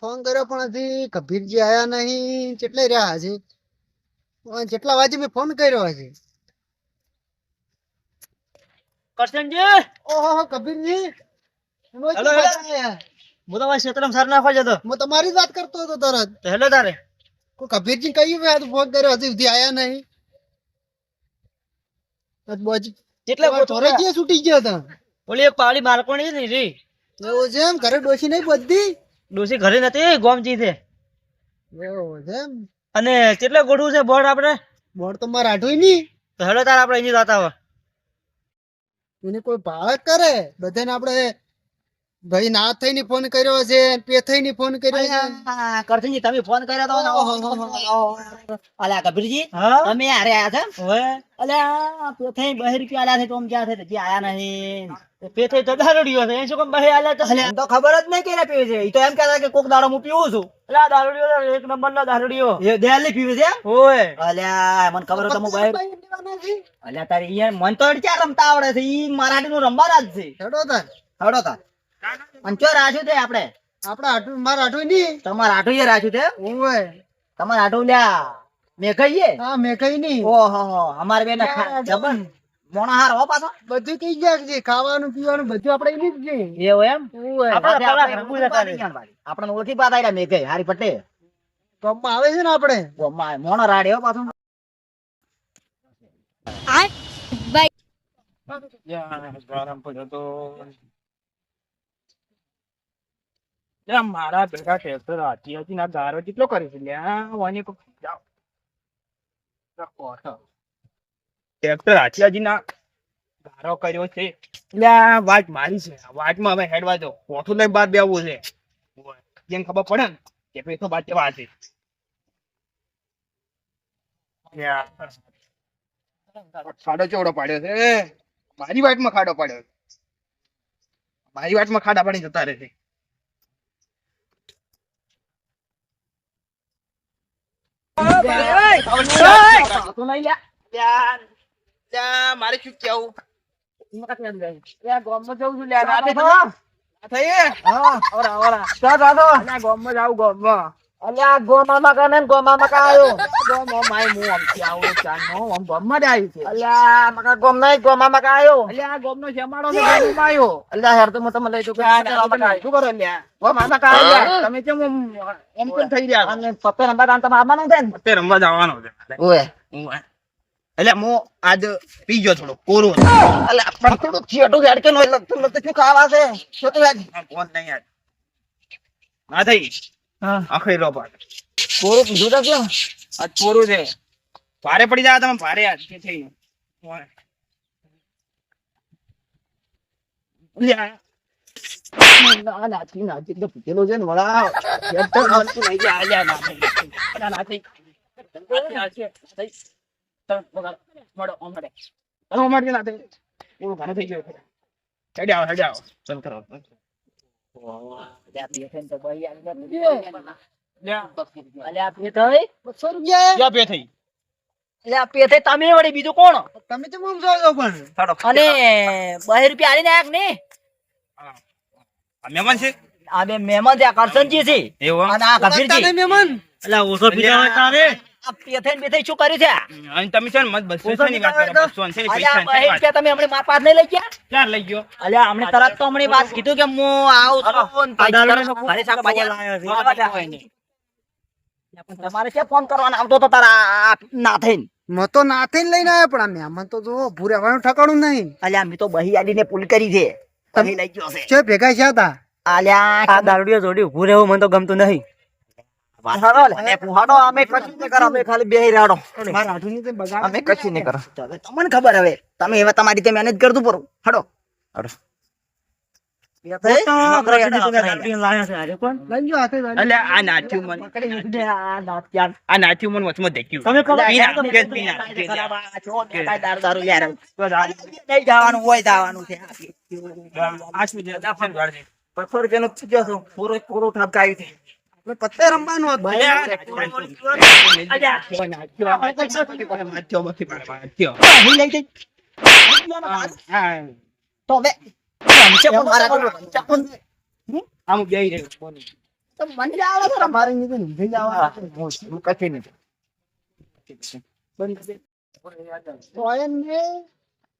Phone કર્યો પણ હજી કબીરજી આયા નહીં કેટલે રહ્યા હજી? કેટલા વાગે મેં ફોન કર્યો હજી? કરશનજી? ઓહો કબીરજી હેલો. હું તમારા ક્ષેત્રમાં સાર નાખવા જતો. હું તમારી જ વાત કરતો હતો તરત. હેલો તારે. કોઈ કબીરજી કહ્યું મેં ફોન કર્યો? હજી સુધી આયા નહીં. બોજ- કેટલા તમારા જે છૂટી ગયા હતા. ઓલી એક પાવડી મારકોણી ને રી. એવું છે એમ? ઘરે ડોસી નહીં બધી? ડોસી ઘરે નથી ગોમજી છે. એવું છે એમ? અને કેટલા ગોઠવું છે બોર્ડ આપણે? બોર્ડ તો મારે આઠું નહીં. તો હેડો તાર આપણે અહીંથી જતા હોય. એને કોઈ ભાવ કરે? બધાને આપણે ભાઈ ના થઈને ફોન કર્યો છે પે થઈને ફોન કર્યો છે. કરશનજી તમે ફોન કર્યો તો અલા અલ્યા કબીરજી અમે તમે હારે આયા છે? હવે પે થઈ બહેર રૂપિયા આયા છે? તો આમ ક્યાં છે? હજી આયા નહીં. પેથે તો દારૂડિયો છે. એ શું કામ બહે આલ્યા તો તો ખબર જ નહીં કેને પીવે છે. ઈ તો એમ કહેતા કે કોક દાડો હું પીવું છું. એટલે આ દારૂડિયો એક નંબર નો દારૂડિયો. એ દેલી પીવે છે એમ? ઓય. અલ્યા મને ખબર તો હું ભાઈ અલ્યા તારી ઈ મન તો ક્યાં રમતા આવડે છે. ઈ મરાઠી નું રમવાના જ છે. હડો તાર. હડો તાર. અને ચો રાખ્યું તે આપણે? આપણે આઠું માર આઠું નહીં તમાર આઠું એ રાજુ તે ઓય. તમારે આઠું લ્યા મેં કહીએ હા મેં કઈ નહીં ઓહો અમારે બેના જબન મોણા હાર હો પાછો. બધું કઈ ગયા છે ખાવાનું પીવાનું બધું આપણે એની જ છે. એવું એમ? આપણે આપણે પેલા રંગું જતા રહે. આપણને ઓળખી પાતા આયા મેં કઈ હારી પટ્ટે ટોપમાં આવે છે ને આપણે? ગોમાં મોણો રાડે હો પાછો. ગરમ પડ્યો મારા ભેગા હાથી હતી ના ગારો કેટલો કરી છે? લ્યા જાઓ. ટ્રેક્ટર આચિયાજીના ગારો કર્યો છે એટલે આ વાત મારી છે વાતમાં હવે હેડવા દો કોઠું લઈને બાદ બેવું છે જેમ ખબર પડે ને કે ભાઈ તો વાત જવા છે ખાડો ચોડો પાડ્યો છે મારી વાટમાં ખાડો પાડ્યો મારી વાતમાં ખાડા પાડી જતા રહે છે તું નહીં લ્યા ત્યાં મારે શું કેવું? ત્યાં ગામમાં જવું છું લ્યા રાતે હા થઈ ઓરા ઓરા. ચા દાદો ત્યાં ગામમાં જાવું ગામમાં. અલ્યા ગોમામાં કાને ને ગોમામાં કા આયો ગામમાં માય હું આમથી આવું ચાનો આમ ગામમાં જ આવ્યું છે. અલ્યા મકા ગોમ નહીં ગોમામાં કા આયો અલ્યા આ ગામનો જમાડો છે ગામમાં આવ્યો. અલ્યા હેર તો હું તમને લઈ ત્યાં જઉં તમે શું કરો લ્યા ગામમાં કાં? આવ્યા? તમે કેમ આમ કેમ થઈ રહ્યા અત્યારે રમવા જવાનો છે એટલે હું આજ પી ગયો થોડો કોરો એટલે પણ થોડું છેટું હેડ કે નો લગતું લગતું શું ખાવા છે છેટું હેડ ફોન નહીં યાર ના થઈ હા આખે રો પાડ કોરો પીધું તો કેમ આ કોરો છે ભારે પડી જાય તમે ભારે યાર કે થઈ ના નાચી નાચી તો પીધેલું છે ને વળા હેડ તો નહીં જાય, લ્યા, ના થઈ. ના, તમે બગાડ. મળો, આમ મળે. તમે ના એવું ઘણું થઈ ગયું. હેડે આવો, હેડે આવો. બંધ કરો, બંધ કરો. અલ્યા પીએ તો ભાઈ આવી લ્યા, અલ્યા પીએ થઈ? બસો રૂપિયા લ્યા, બે થઈ. અલ્યા પીએ થઈ તમે વળી બીજું કોણ? તમે તો આમ છો પણ. અને બહે રૂપિયા આલીને આયા કે આ મહેમાન છે? આ બે મહેમાન છે આ કરશનજી છે. એવું અને આ મહેમાન? એટલે ઓછો પીધા તારે. પેથે બેથે શું કર્યું છે? અને તમે છે મત બસો ની વાત કરો? બસો ની પૈસા બહે તમે હમણાં મારા પાસે નહીં લઈ ગયા? ક્યાં લઈ ગયો? અલ્યા હમણાં તરત તો હમણાં વાત કીધું કે હું આવું છું. ને પછી તરત ઘરે શાકભાજી તમારે ક્યાં ફોન કરવાનો? આવતો તો તારા આ ના થઈને. મેં તો નાથે જ લઈને આવ્યા પણ આ મહેમાન તો જો ઉભું રહેવાનું ઠકાણું નહીં. અલ્યા મેં તો બહી આડીને પુલ કરી છે. તમે લઈ ગયો છે. છે ભેગા છે હતા? અલ્યા આ દારૂડિયો જોડી ઉભું રહેવું મને તો ગમતું નહીં. તમને ખબર હવે તમે હવે તમારી રીતે મહેનત કરતું પડો હડો. હડો. પૂરો પૂરો ઠપકાયું છે. પત્તે રમવાનું જઈ. તો હવે આમ બેહી રહ્યો તો મને આવડે છે મારે નીચે ઊંઘી જવા હું કશું નહીં બંધ તો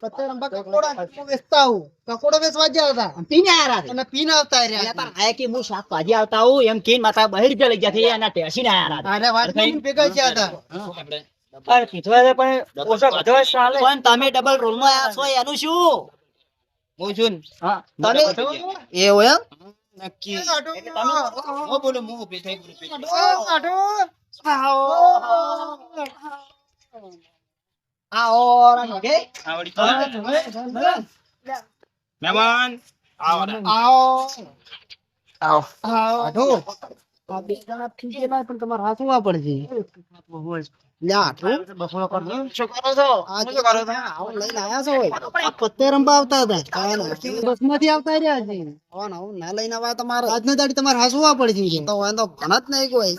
પત્તે રંબા કકોડા વેચતા હું કકોડો વેચવા ગયા હતા. પીને આયા રાતે. અને પીને આવતા રહ્યા પણ આયા કે હું શાકભાજી આવતા હું એમ કહીને માથા બહાર જ લઈ ગયા છે. એના ટેસીને. અરે વાત ભેગા થયા હતા. અરે કીધું પણ ઓછો બધો ચાલે પણ તમે ડબલ રોલમાં આવ્યા છો એનું શું? હું છું હા. તમે? એવું એમ? નક્કી. તમે હું બોલું હું થઈ ગયા પણ ¿ok? Ahorita. વાંધો ભણ જ નહીં કોઈ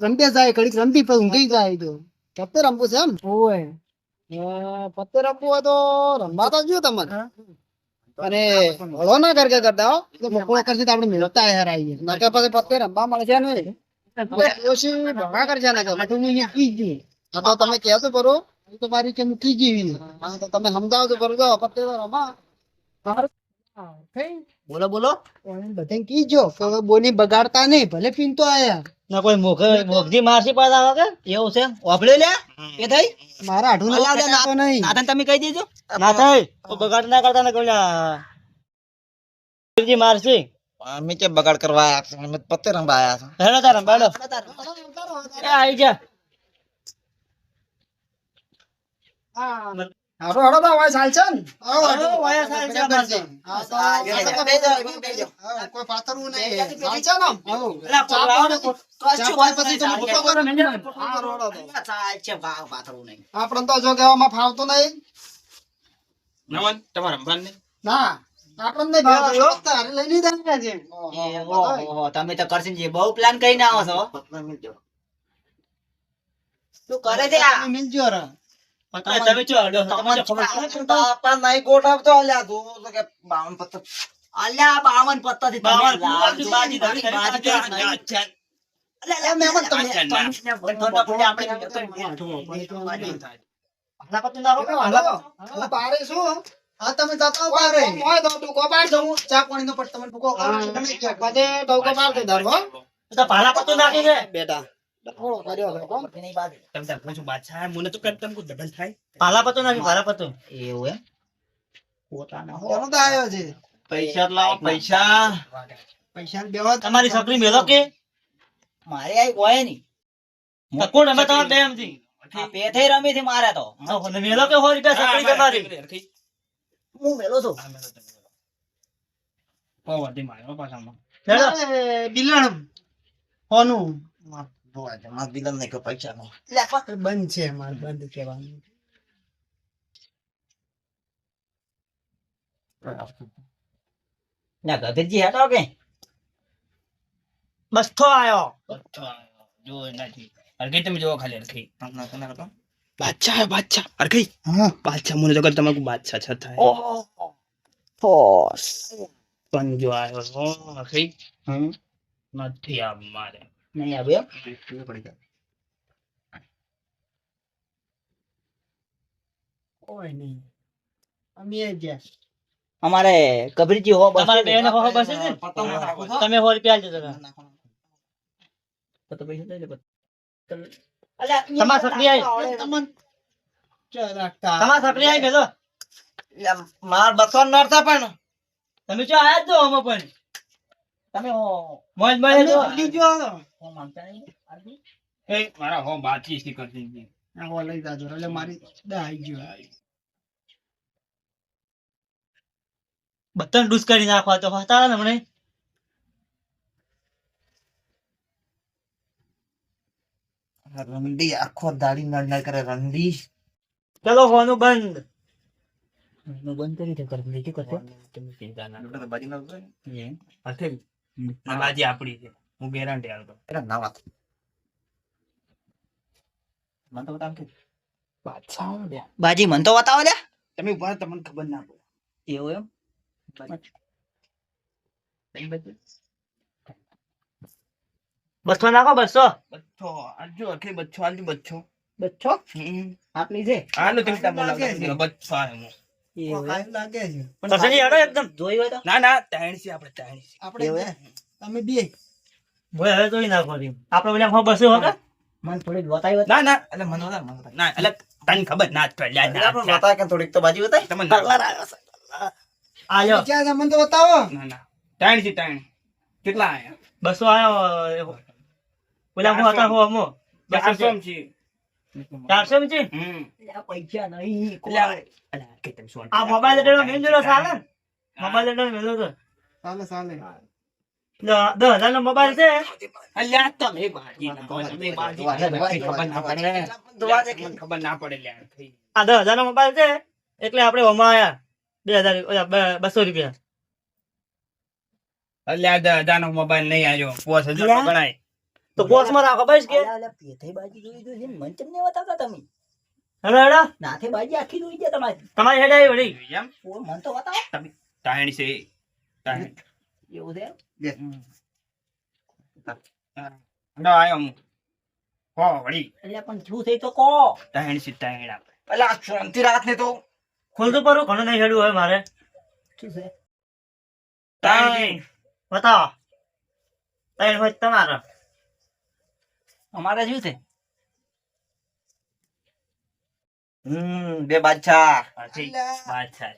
રમતે જાય ઘડીક રમતી પછી ઊંઘી જાય તો પત્તે રમવું છે એમ ઓય પત્તે રમવું હોય તો રમવા તો જો તમારે અને હળો ના કરકે કરતા હો તો બપોર કરશે તો આપણે મેળવતા યાર આવીએ. નકર પછી પત્તે રમવા મળશે ને ઓછી ભગા કરશે ને કે કી તો તમે કહો તો હું તો મારી કે મૂકી ગઈ તો તમે સમજાવો તો જો પત્તે તો રમા. બોલો બોલો. બધે કીજો જો બોની બગાડતા નહીં ભલે પીનતો આયા. ના કોઈ મોઘ મોઘજી મારસી પાસે આવે કે? એવું છે? ઓફળી લે. એ થઈ? મારા હાડું અલા, અલા, તો નહીં. નાથન તમે કહી દેજો. ના થઈ તો બગાડ ના કરતા ને કોલા મોઘજી મારસી અમે કે બગાડ કરવા આયા છે? અમે પત્તે રંબા આયા છે. હેડો તારા બેડો એ આઈ જા. હારો હારો તો વાય ચાલ છે ને હાડો વાય ચાલ છે, બરાબર છે. હા, કોઈ પાથરવું નહીં ચાલ ને એલા, ચા પાણી કો- પછી તમે ભૂકો કરો ને. હારો હારો તો. પાથરવું નહીં. જો ફાવતું નહીં તમારે નહીં? ના નહીં. તારે ઓહો, તમે કરશનજી બહુ પ્લાન કરીને આવો છો શું કરે છે આ? મિલજો રે. તમે ચો હડો તમે અલ્યા તમે. બાજી ધરી, બાજી બાજી ધરી. ધરી. અલ્યા, તમે-. તમે હાલા પત્તું ના રોકો, હાલા. તો. શું? હા તમે જતા હો મોય તો ટૂંકો પાડ દઉં ચા પાણીનો પટ તમને ટૂંકો પાડ તમે કહો, બધે ટૂંકો પાડ દઉં તારો, તો પાલા પત્તું નાખી દે બેટા. થોડો કર્યો હવે, હો. એની બાજુ. તમે તાર પૂછું બાદશાહ, મને તો કઈ તમે કોઈ ડબલ થાય? પાલા પત્તું નાખી પાલા પત્તું એવું એમ? પોતાના હો. કોનો આવ્યો છે? પૈસા લાવો પૈસા. પૈસા બેવા તમારી છોકરી મેલો કે? મારે આ હોય નહીં. કોણ અમે તમારે બે એમથી આ પેથે રમી થી મારે તો. મેલો કે હો રૂપિયા છોકરી તમારી? હું મેલો છું. બિલણ હોનું પૈસા નો બંધ છે મારે બંધ કહેવાનું. ના ગભીરજી હેઠો કે? બસ થો આયો. જો નથી અરખી તમે જોવો ખાલી અરખી બાદશાહ બાદશાહ. અરખી હા. બાદશાહ મને તો તમાકુ તમારું બાદશાહ છ થાય. ફોસ પણ જો આવ્યો હો હમ? નથી આ મારે. નહીં આવ્યો કોઈ નહીં અમે એ અમારે ગભીરજી હો બસ તમારે બેને હો બસે છે તમે હો રૂપિયા આલજો જરા તમાર છોકરી આઈ તમાર છોકરી આય મેલો માર બસો નર્તા પણ તમે ચો આયા જ જો અમે પણ તમે હો. મોજ મોજ લીજો હું માનતા નહીં. એ મારા હો બાતચીતથી કરતી હો લઈ જાજો. એટલે મારી દા આવી ગયો. બધાને ડૂસ કરી નાખવા તો હતા ને હમણે. રંડી આખો દાડી નડ નડ કરે રંડી. ચલો હોનું બંધ. બંધ કરી દે કર કે કરતો તમે ચિંતા ના કરો. અરખી આ બાજી આપડી છે. હું ગેરંટી આલતો બાદશાહ બાજી મન તો બતાવો લે તમે ઊભા તમને ખબર ના પડે. એવું એમ? બસો નાખો બસો. બચ્છો આજો આટલી બચ્છો આટલી બચ્છો બચ્છો આટલી છે? આલો તમે બચ્છો બોલાવો બચ્ચો આ એમ. ખાઈ લાગે છે. બસો ની હેડો એકદમ જોઈ હોય તો. ના છે આપણે ત્રણ છે. આપણે તમે બે. ભાઈ હવે જોઈ નાખો રી આપણે પેલા હો બસો હતા મને થોડીક બતાવી ના ના. એટલે મને વધારે મને વધારે. ના એટલે તને ખબર ના જ ના, ના. બતાવે કે થોડીક તો બાજુ બતાવી. તમને. કલર આવ્યો છે આ ક્યાં મન તો બતાવો. ના ના. ત્રણ છે ત્રણ કેટલા આયા? બસો આયો પેલા હું હતા હું અમો બસો છે. ચારસો પૈસા નહીં આ- મોબાઈલ લેટરનો મેલ જોડો ચાલે. મોબાઈલ લેટરનો મેલો તો ચાલે ચાલે. દસ હજાર નો મોબાઈલ છે. અલ્યા તમે બાજી ના કહો, તમે બાજી ના કહો, ખબર ના પડે. મને ખબર ના પડે લ્યા આ દસ હજાર નો મોબાઈલ છે એટલે આપણે ઓમાં આયા. બે હજાર બસો રૂપિયા. અલ્યા દસ હજારનો મોબાઈલ નહીં આવ્યો. પોસ હજાર ગણાય. તો પોસમાં રાખો બસ કે? અલા, અલા, બાજી જોઈ તો છે મન ચમ નહીં બતાવતા તમે? હેડો હેડો નાથે બાજી આખી જોઈ છે તમારી. તમારી હેડે આવી વળી. એમ? ઓ, મન તો બતાવો. તાણી છે તાણી એવું છે હેડો આયો હું. હો વળી. એટલે પણ શું થઈ તો કહો. તાણી છે તાણી આપ. અલ્યા શાંતિ રાત ને તો. ખોલતો પરો ઘણું નહીં હેડું હવે મારે. શું છે? તાણી બતાવો. તાણી હોય તમારો. અમારે શું છે? હમ બે બાદશાહ. પાછી બાદશાહ.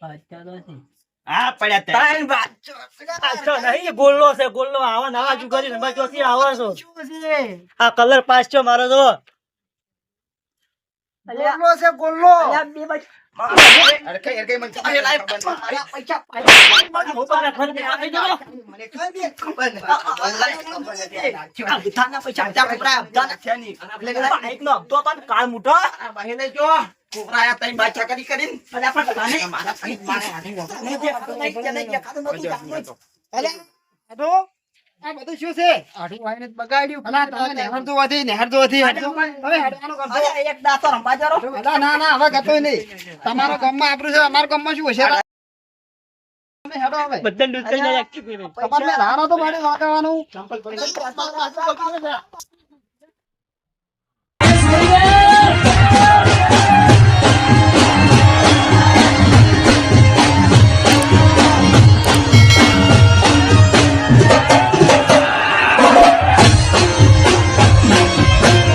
તો છે. હા પડ્યા ત્રણ નહીં ગોલ્લો છે ગોલ્લો આવા નવા જુગારી નંબર ચોથી આવો છો. આ કલર પાસ છો મારો તો. ગોલ્લો છે ગોલ્લો બે બાજુ પૈસા પૈસા પૈસા બધા કાળ જો કોપરાયા તઈ બાદશાહ કરી કરીને અલા, પણ મારા સહિત આ બધું શું છે? આઠું વાઈને બગાડ્યું. અલા તમે નહેર તો વધી નહેર તો વધી હવે હેડવાનું કરજો એક દાંતો રમવા જરો. અલા, ના ના હવે કરતો નહીં. તમારા ગામમાં આબરૂ છે અમારા ગામમાં શું હશે? તમે હેડો હવે. બધા દૂધ કરી નાખી તમારે મેં તો મારે વાગવાનું